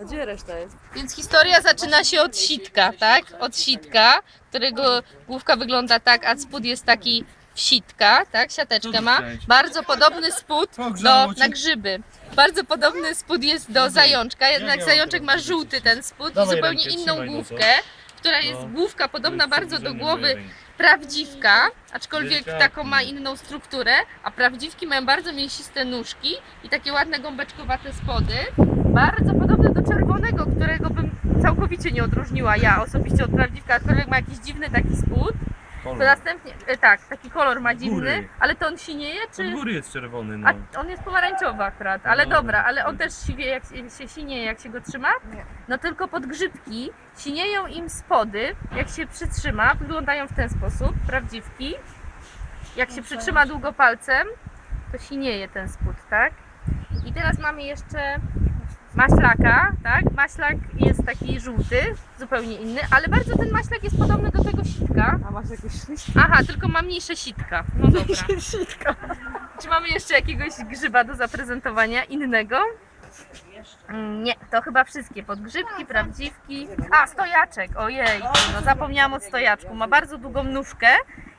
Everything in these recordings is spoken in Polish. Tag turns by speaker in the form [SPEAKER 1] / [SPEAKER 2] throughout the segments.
[SPEAKER 1] Gdzie reszta jest?
[SPEAKER 2] Więc historia zaczyna się od sitka, tak? Od sitka, którego główka wygląda tak, a spód jest taki sitka, tak? Siateczkę ma. Bardzo podobny spód do, na grzyby. Bardzo podobny spód jest do zajączka, jednak zajączek ma żółty ten spód i zupełnie inną główkę, która jest
[SPEAKER 3] No.
[SPEAKER 2] główka podobna bardzo do głowy prawdziwka, aczkolwiek taką ma inną strukturę, a prawdziwki mają bardzo mięsiste nóżki i takie ładne gąbeczkowate spody. Bardzo podobne do czerwonego, którego bym całkowicie nie odróżniła ja osobiście od prawdziwka, aczkolwiek ma jakiś dziwny taki spód. To
[SPEAKER 3] Kolor.
[SPEAKER 2] następnie, e, tak, taki kolor ma dziwny,
[SPEAKER 3] góry.
[SPEAKER 2] ale to on sinieje,
[SPEAKER 3] Od
[SPEAKER 2] czy...
[SPEAKER 3] góry jest czerwony, no.
[SPEAKER 2] A on jest pomarańczowy akurat, ale
[SPEAKER 3] No.
[SPEAKER 2] dobra, ale on też siwie, jak się sinieje, jak się go trzyma?
[SPEAKER 1] Nie.
[SPEAKER 2] No tylko podgrzybki sinieją im spody, jak się przytrzyma, wyglądają w ten sposób, prawdziwki. Jak się przytrzyma długo palcem, to sinieje ten spód, tak? I teraz mamy jeszcze maślaka, tak? Maślak jest taki żółty, zupełnie inny, ale bardzo ten maślak jest podobny do tego sitka.
[SPEAKER 1] A masz jakieś śliski?
[SPEAKER 2] Aha, tylko ma mniejsze sitka. No dobra.
[SPEAKER 1] Sitka.
[SPEAKER 2] Czy mamy jeszcze jakiegoś grzyba do zaprezentowania innego? Mm, Nie, to chyba wszystkie. Podgrzybki, prawdziwki. A, stojaczek, ojej, no zapomniałam o stojaczku. Ma bardzo długą nóżkę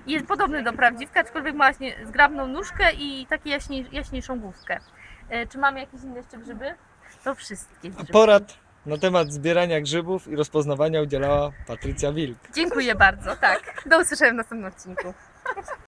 [SPEAKER 2] i jest podobny do prawdziwka, aczkolwiek ma właśnie zgrabną nóżkę i takie jaśniej, jaśniejszą główkę. E, Czy mamy jakieś inne jeszcze grzyby? To wszystkie grzyby.
[SPEAKER 4] Porad na temat zbierania grzybów i rozpoznawania udzielała Patrycja Wilk.
[SPEAKER 2] Dziękuję bardzo, tak. Do usłyszenia w następnym odcinku.